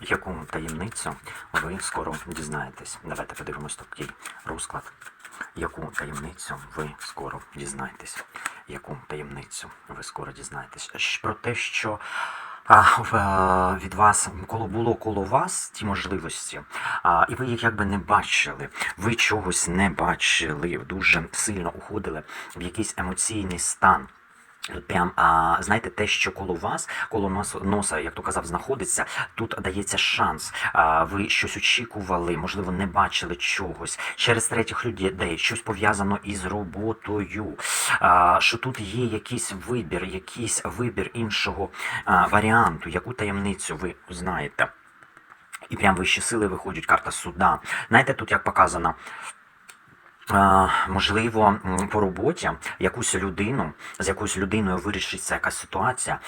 Яку таємницю ви скоро дізнаєтесь? Давайте подивимось такий розклад. Яку таємницю ви скоро дізнаєтесь? Яку таємницю ви скоро дізнаєтесь? Про те, що а, е, від вас коло було коло вас ті можливості, а, і ви їх якби не бачили, ви чогось не бачили, дуже сильно уходили в якийсь емоційний стан. Прям, а, знаєте, те, що коло вас, коло носу, носа, як то казав, знаходиться, тут дається шанс. А, ви щось очікували, можливо, не бачили чогось через третіх людей, щось пов'язано із роботою. А, що тут є якийсь вибір, якийсь вибір іншого а, варіанту, яку таємницю ви знаєте. І прям вищі сили виходять карта суда. Знаєте, тут як показано. Можливо, по роботі якусь людину, з якоюсь людиною вирішиться якась ситуація,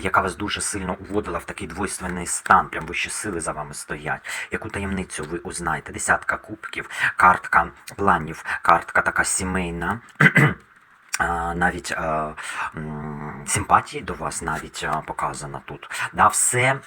яка вас дуже сильно уводила в такий двойственний стан, прям вищі сили за вами стоять. Яку таємницю ви узнаєте? Десятка кубків, картка планів, картка така сімейна. Навіть е, симпатії до вас навіть е, показана тут. Да, все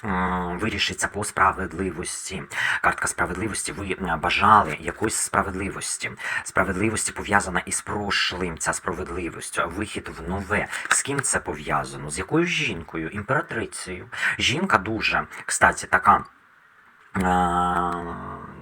вирішиться по справедливості. Картка справедливості. Ви е, бажали якоїсь справедливості. Справедливості пов'язана із прошлим. Ця справедливість, вихід в нове. З ким це пов'язано? З якою жінкою? Імператрицею. Жінка дуже, кстати, така.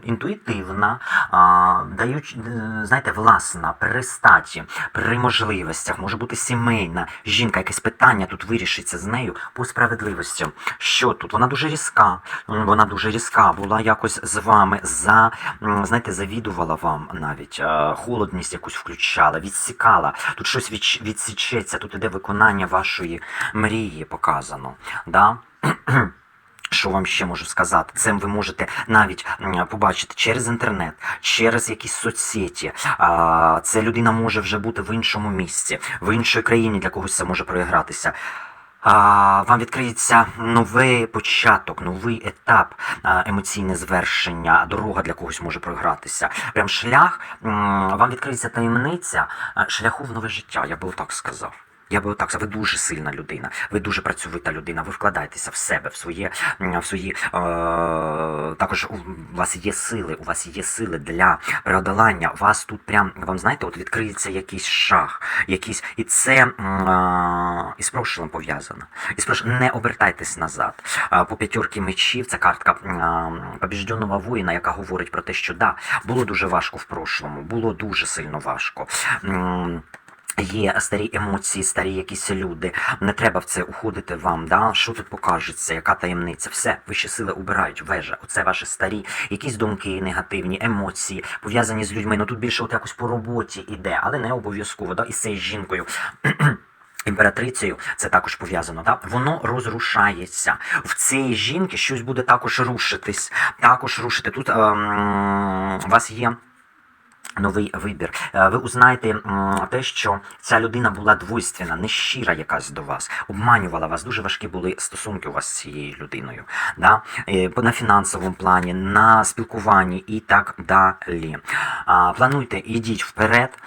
Інтуїтивна, а, дають, е, знаєте, власна, при статі, при можливостях, може бути сімейна жінка, якесь питання тут вирішиться з нею по справедливості. Що тут? Вона дуже різка, вона дуже різка, була якось з вами, за, знаєте, завідувала вам навіть, е, холодність якусь включала, відсікала. Тут щось відсічеться, тут іде виконання вашої мрії показано. Да? Що вам ще можу сказати? Це ви можете навіть побачити через інтернет, через якісь соцсеті. Це людина може вже бути в іншому місці, в іншій країні для когось це може проігратися. Вам відкриється новий початок, новий етап, емоційне звершення, дорога для когось може програтися. Прям шлях, вам відкриється таємниця шляху в нове життя, я би отак сказав. Я би отак сказав, ви дуже сильна людина, ви дуже працьовита людина, ви вкладаєтеся в себе, в своє, в свої е, також у вас є сили, у вас є сили для преодолання. Вас тут прям вам знаєте, от відкриється якийсь шах, якийсь, і це е, із прошлим пов'язано. Із прошлим не обертайтесь назад. Е, По п'ятірки мечів це картка е, побіжденого воїна, яка говорить про те, що да, було дуже важко в прошлому, було дуже сильно важко. Є старі емоції, старі якісь люди. Не треба в це уходити вам. Да? Що тут покажеться, яка таємниця? Все, вищі сили убирають вежа. Оце ваші старі, якісь думки, негативні, емоції, пов'язані з людьми. Ну тут більше от якось по роботі іде, але не обов'язково. Да? І з жінкою. Імператрицею це також пов'язано, да? воно розрушається. В цій жінки щось буде також рушитись. Також рушити. Тут ем, у вас є новий вибір. Е, Ви узнаєте те, що ця людина була двойственна, нещира якась до вас, обманювала вас. Дуже важкі були стосунки у вас з цією людиною. Да? Е, На фінансовому плані, на спілкуванні і так далі. Плануйте, ідіть вперед.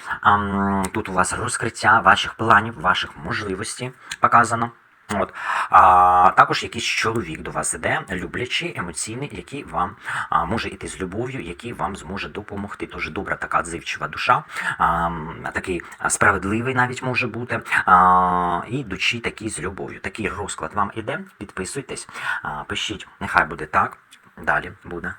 Тут у вас розкриття ваших планів, ваших можливостей показано. От. А, також якийсь чоловік до вас іде, люблячий, емоційний, який вам а, може іти з любов'ю, який вам зможе допомогти. Тож добра така отзивчива душа, а, такий справедливий навіть може бути, а, і душі такий з любов'ю. Такий розклад вам іде. Підписуйтесь, а, пишіть, нехай буде так. Далі буде.